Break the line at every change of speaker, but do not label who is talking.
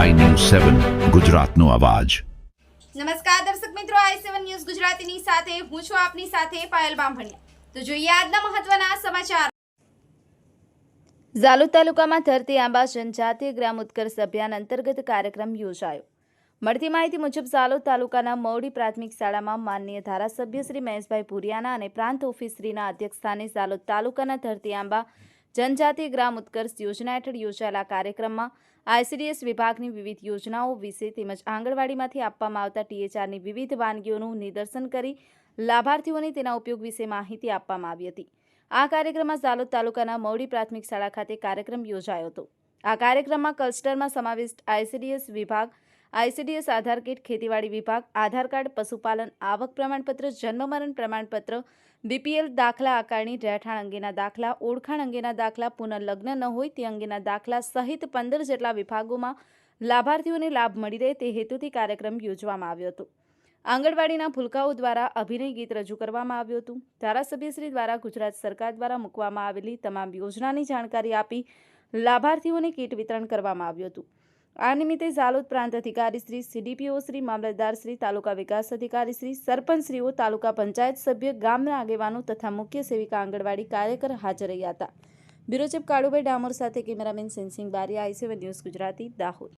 સેવન ગુજરાતનો અવાજ.
નમસ્કાર દર્શક મિત્રો આઈ સેવન ન્યૂઝ ગુજરાતીની સાથે હું છું આપની સાથે પાયલ બામભણિયા. તો જોઈએ આજના મહત્વના સમાચાર. ઝાલોદ તાલુકામાં ધરતી આંબા જનજાતીય ગ્રામ ઉત્કર્ષ અભિયાન અંતર્ગત કાર્યક્રમ યોજાયો. મળતી માહિતી મુજબ ઝાલોદ તાલુકાના મૌડી પ્રાથમિક શાળામાં માનનીય ધારાસભ્ય શ્રી મહેશભાઈ ભુરિયાના અને પ્રાંત ઓફિસ શ્રીના અધ્યક્ષસ્થાને ઝાલોદ તાલુકાના ધરતી આંબા જનજાતીય ગ્રામ ઉત્કર્ષ યોજના હેઠળ યોજાયેલા કાર્યક્રમમાં આઈસીડીએસ વિભાગની વિવિધ યોજનાઓ વિશે તેમજ આંગણવાડીમાંથી આપવામાં આવતા ટીએચઆરની વિવિધ વાનગીઓનું નિદર્શન કરી લાભાર્થીઓને તેના ઉપયોગ વિશે માહિતી આપવામાં આવી હતી. આ કાર્યક્રમમાં ઝાલોદ તાલુકાના મૌડી પ્રાથમિક શાળા ખાતે કાર્યક્રમ યોજાયો હતો. આ કાર્યક્રમમાં કલસ્ટરમાં સમાવિષ્ટ આઈસીડીએસ વિભાગ આઈસીડીએસ આધાર કીટ, ખેતીવાડી વિભાગ, આધાર કાર્ડ, પશુપાલન, આવક પ્રમાણપત્ર, જન્મ મરણ પ્રમાણપત્ર, બીપીએલ દાખલા આકારણી, રહેઠાણ અંગેના દાખલા, ઓળખાણ અંગેના દાખલા પુનઃલગ્ન ન હોય તે અંગેના દાખલા સહિત પંદર જેટલા વિભાગોમાં લાભાર્થીઓને લાભ મળી રહે તે હેતુથી કાર્યક્રમ યોજવામાં આવ્યો હતો. આંગણવાડીના ભૂલકાઓ દ્વારા અભિનય ગીત રજૂ કરવામાં આવ્યું હતું. ધારાસભ્યશ્રી દ્વારા ગુજરાત સરકાર દ્વારા મૂકવામાં આવેલી તમામ યોજનાની જાણકારી આપી લાભાર્થીઓને કીટ વિતરણ કરવામાં આવ્યું હતું. આ નિમિત્તે ઝાલોદ પ્રાંત અધિકારી શ્રી, સીડીપીઓ શ્રી, મામલતદાર શ્રી, તાલુકા વિકાસ અધિકારી શ્રી, સરપંચશ્રીઓ, તાલુકા પંચાયત સભ્ય, ગામના આગેવાનો તથા મુખ્ય સેવિકા આંગણવાડી કાર્યકર હાજર રહ્યા હતા. બ્યુરો ચીફ કાળુભાઈ ડામોર સાથે cameraman Sensing Bariya, I seven news Gujarati, Dahod.